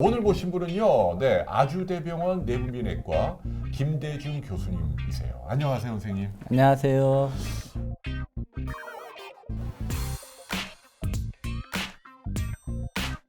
오늘 보신 분은요, 네, 아주대병원 내분비내과 김대중 교수님이세요. 안녕하세요, 선생님. 안녕하세요.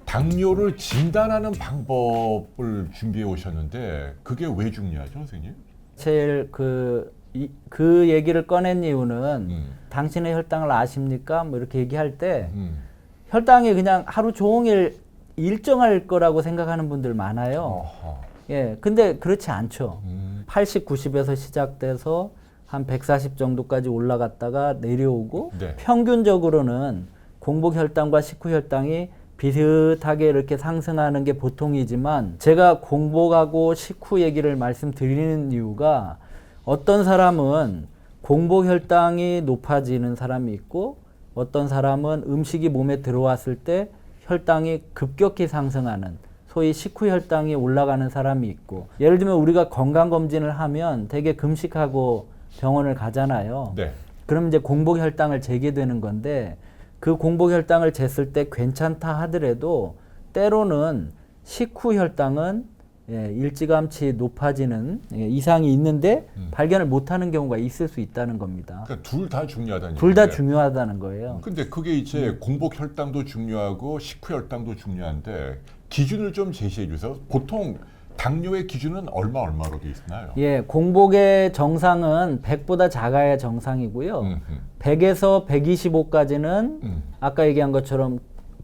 당뇨를 진단하는 방법을 준비해 오셨는데 그게 왜 중요하죠, 선생님? 제일 그, 이, 그 얘기를 꺼낸 이유는 음, 당신의 혈당을 아십니까? 뭐 이렇게 얘기할 때 음. 혈당이 그냥 하루 종일 일정할 거라고 생각하는 분들 많아요. 어허. 예. 근데 그렇지 않죠. 음, 80, 90에서 시작돼서 한 140 정도까지 올라갔다가 내려오고 네. 평균적으로는 공복 혈당과 식후 혈당이 비슷하게 이렇게 상승하는 게 보통이지만 제가 공복하고 식후 얘기를 말씀드리는 이유가 어떤 사람은 공복 혈당이 높아지는 사람이 있고 어떤 사람은 음식이 몸에 들어왔을 때 혈당이 급격히 상승하는 소위 식후 혈당이 올라가는 사람이 있고 예를 들면 우리가 건강 검진을 하면 되게 금식하고 병원을 가잖아요. 네. 그럼 이제 공복 혈당을 재게 되는 건데 그 공복 혈당을 쟀을 때 괜찮다 하더라도 때로는 식후 혈당은 예, 일찌감치 높아지는 예, 이상이 있는데 음. 발견을 못하는 경우가 있을 수 있다는 겁니다. 그러니까 둘 다 중요하다는 둘 다. 중요하다는 거예요. 근데 그게 이제 공복 혈당도 중요하고 식후 혈당도 중요한데 기준을 좀 제시해 주세요. 보통 당뇨의 기준은 얼마 얼마로 돼 있나요? 예, 공복의 정상은 100보다 작아야 정상이고요. 음, 음, 100에서 125까지는 음. 아까 얘기한 것처럼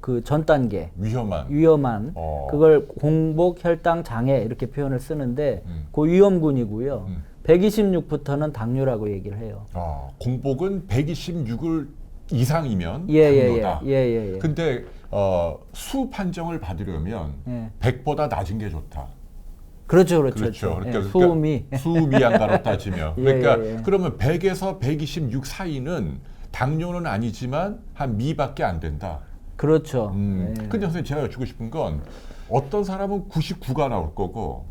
그 전 단계 위험한. 위험한 어. 그걸 공복 혈당 장애 이렇게 표현을 쓰는데 음. 그 위험군이고요. 음. 126부터는 당뇨라고 얘기를 해요. 아, 공복은 126을 이상이면 예예예 당뇨다. 예 예 예. 예, 근데 어, 수 판정을 받으려면 예. 100보다 낮은 게 좋다. 그렇죠 그렇죠. 그렇죠. 예, 그러니까 수음이 수미양가로 따지면 예, 그러니까 예, 예. 그러면 100에서 126 사이는 당뇨는 아니지만 한 미밖에 안 된다. 그렇죠. 음. 예. 근데 선생님 제가 여쭙고 싶은 건 어떤 사람은 99가 나올 거고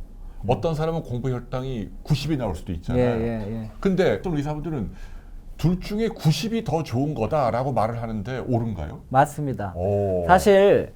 어떤 사람은 공복 혈당이 90이 나올 수도 예, 있잖아요. 예, 예. 근데 또 의사분들은 둘 중에 90이 더 좋은 거다라고 말을 하는데 옳은가요? 맞습니다. 오. 사실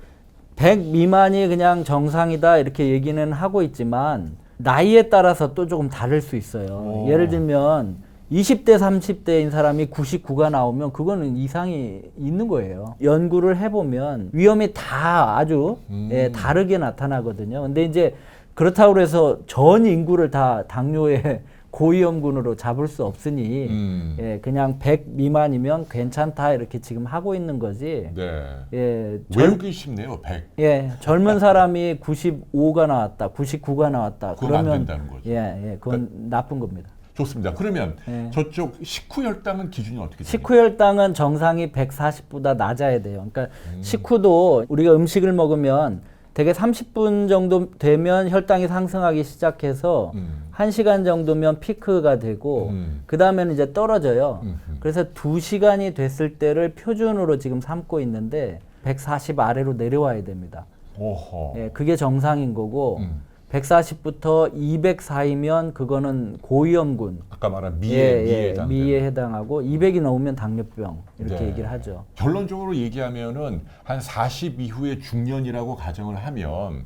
100 미만이 그냥 정상이다 이렇게 얘기는 하고 있지만 나이에 따라서 또 조금 다를 수 있어요. 오. 예를 들면 20대 30대인 사람이 99가 나오면 그거는 이상이 있는 거예요. 연구를 해보면 위험이 다 아주 음. 예, 다르게 나타나거든요. 근데 이제 그렇다고 해서 전 인구를 다 당뇨의 고위험군으로 잡을 수 없으니 음. 예, 그냥 100 미만이면 괜찮다 이렇게 지금 하고 있는 거지. 네. 예, 젊, 외우기 쉽네요. 100. 예, 젊은 사람이 95가 나왔다, 99가 나왔다. 그건 안 그러면 된다는 거죠. 예, 예, 그건 나쁜 겁니다. 좋습니다. 그러면 네. 저쪽 식후 혈당은 기준이 어떻게 됩니까? 식후 혈당은 정상이 140보다 낮아야 돼요. 그러니까 음. 식후도 우리가 음식을 먹으면 대개 30분 정도 되면 혈당이 상승하기 시작해서 음. 1시간 정도면 피크가 되고 음. 그 다음에는 이제 떨어져요. 음, 음. 그래서 2시간이 됐을 때를 표준으로 지금 삼고 있는데 140 아래로 내려와야 됩니다. 오호. 예, 그게 정상인 거고 음. 140부터 200 사이면 그거는 고위험군. 아까 말한 미에 예, 미에 예. 미에 해당하고 200이 넘으면 당뇨병 이렇게 네. 얘기를 하죠. 결론적으로 얘기하면은 한 40 이후의 중년이라고 가정을 하면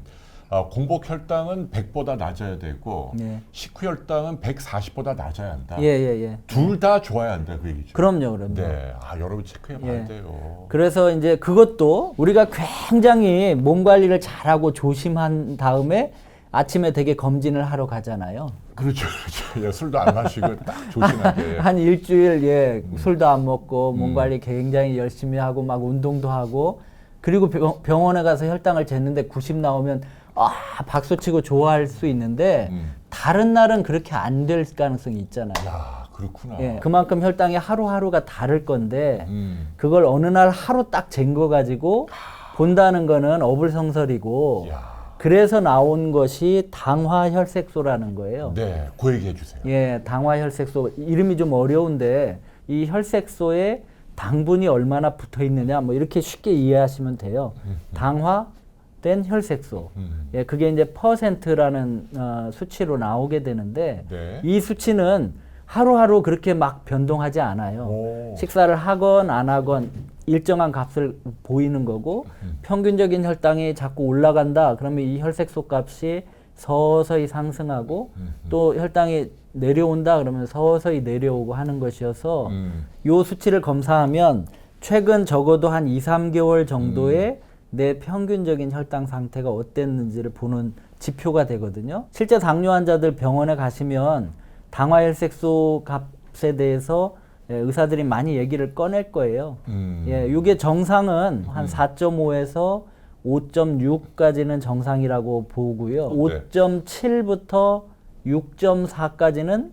아, 공복 혈당은 100보다 낮아야 되고 예. 식후 혈당은 140보다 낮아야 한다. 예, 예, 예. 둘 다 좋아야 한다 그 얘기죠. 그럼요, 그럼요. 네. 아, 여러분 체크해 봐야 예. 돼요. 그래서 이제 그것도 우리가 굉장히 몸 관리를 잘하고 조심한 다음에 아침에 되게 검진을 하러 가잖아요. 그렇죠. 그렇죠. 예, 술도 안 마시고 딱 조심하게. 한 일주일 예 술도 안 먹고 몸 음. 관리 굉장히 열심히 하고 막 운동도 하고 그리고 병, 병원에 가서 혈당을 쟀는데 90 나오면 아 박수 치고 좋아할 수 있는데 음. 다른 날은 그렇게 안 될 가능성이 있잖아요. 야, 그렇구나. 예, 그만큼 혈당이 하루하루가 다를 건데 음. 그걸 어느 날 하루 딱 잰 거 가지고 본다는 거는 어불성설이고 야. 그래서 나온 것이 당화혈색소라는 거예요. 네, 그 얘기 해 주세요. 예, 당화혈색소 이름이 좀 어려운데 이 혈색소에 당분이 얼마나 붙어 있느냐 뭐 이렇게 쉽게 이해하시면 돼요. 당화된 혈색소. 음. 예, 그게 이제 퍼센트라는 어, 수치로 나오게 되는데 네. 이 수치는 하루하루 그렇게 막 변동하지 않아요. 오. 식사를 하건 안 하건 일정한 값을 보이는 거고 음. 평균적인 혈당이 자꾸 올라간다. 그러면 이 혈색소 값이 서서히 상승하고 음, 또 혈당이 내려온다. 그러면 서서히 내려오고 하는 것이어서 음. 요 수치를 검사하면 최근 적어도 한 2, 3개월 정도의 내 평균적인 혈당 상태가 어땠는지를 보는 지표가 되거든요. 실제 당뇨 환자들 병원에 가시면 당화혈색소 값에 대해서 예, 의사들이 많이 얘기를 꺼낼 거예요. 음. 예, 이게 정상은 한 4.5에서 5.6까지는 정상이라고 보고요. 네. 5.7부터 6.4까지는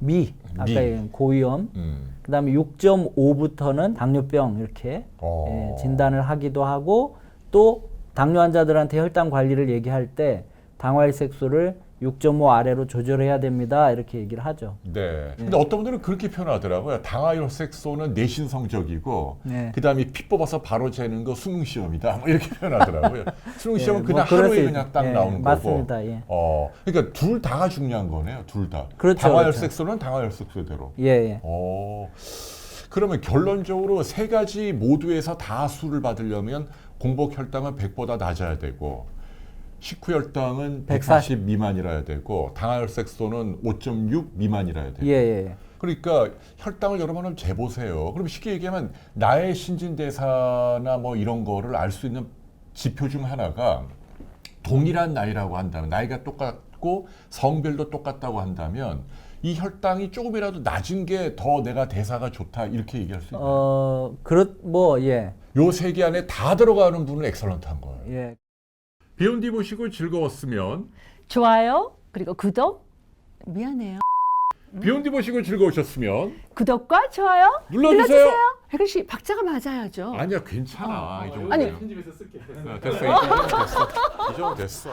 미, 아까 미. 얘기한 고위험. 음. 그다음에 6.5부터는 당뇨병 이렇게 어. 예, 진단을 하기도 하고 또 당뇨 환자들한테 혈당 관리를 얘기할 때 당화혈색소를 6.5 아래로 조절해야 됩니다 이렇게 얘기를 하죠. 네. 근데 어떤 분들은 그렇게 표현하더라고요. 당화혈색소는 내신 성적이고, 네. 그 다음에 피 뽑아서 바로 재는 거 수능 시험이다. 뭐 이렇게 표현하더라고요. 수능 예, 시험은 뭐 그냥 그럴 수 하루에 있- 그냥 딱 예, 나오는 맞습니다. 거고. 예. 어, 그러니까 둘 다가 중요한 거네요. 둘 다. 그렇죠, 당화혈색소는 당화혈색소대로. 예, 예. 어. 그러면 결론적으로 세 가지 모두에서 다 수를 받으려면 공복 혈당은 100보다 낮아야 되고 식후 혈당은 140 미만이라야 되고 당화혈색소는 5.6 미만이라야 돼요. 예, 예. 그러니까 혈당을 여러 번 한번 재보세요. 그럼 쉽게 얘기하면 나의 신진대사나 뭐 이런 거를 알 수 있는 지표 중 하나가 동일한 나이라고 한다면 나이가 똑같고 성별도 똑같다고 한다면 이 혈당이 조금이라도 낮은 게 더 내가 대사가 좋다 이렇게 얘기할 수 있나요? 어, 그렇 뭐 예. 요 세 개 안에 다 들어가는 분은 엑설런트한 거예요. 예. 비욘디 보시고 즐거웠으면 좋아요 그리고 구독 미안해요 비욘디 보시고 즐거우셨으면 구독과 좋아요 눌러주세요. 혜근 씨 박자가 맞아야죠 아니야 괜찮아 이 정도. 아니. 이 정도 됐어. 이 정도 됐어.